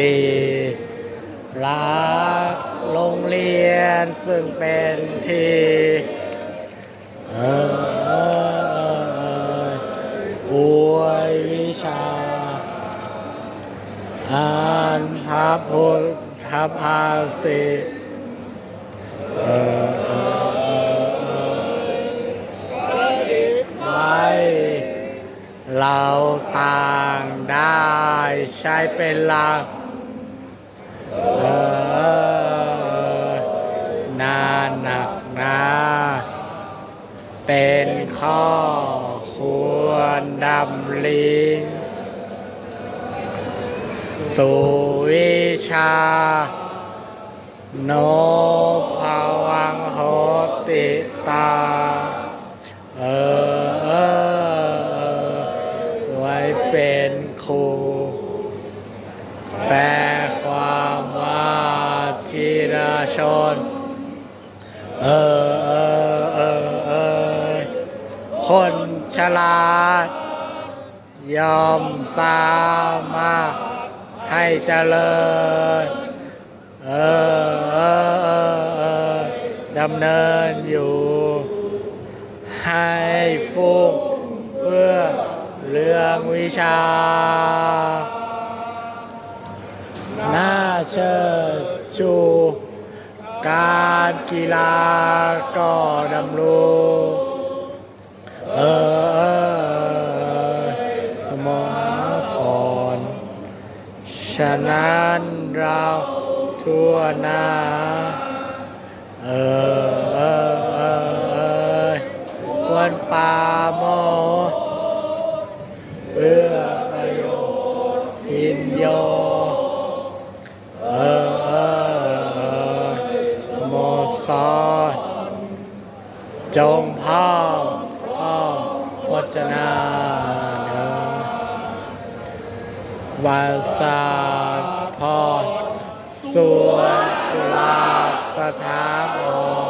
ดีรักโรงเรียนซึ่งเป็นที่เอวยวิชาอ่านพระพุทธภาษิตเออไว้เราต่างได้ใช้เป็นหลัก เออนาหนักนาเป็นข้อควรดำลิงสู่วิชา โนภาวังโหติตาเออเออเออไว้เป็นครูแปล ชน เออเออเออเออคนฉลาด ยอมสามารถให้เจริญ เออเออเออเออดำเนินอยู่ ให้ฟุกเพื่อเรื่องวิชาน่าเชิดชู การกีฬาก็ดำรงเออเออสมรพรฉะนั้นเราทั่วหน้าเออเออควรป่าโมเพื่อประโยชน์พินโย สอนจงพ่อพ่อพจนาเนอวาสาดพอสวนกุลาสถาพร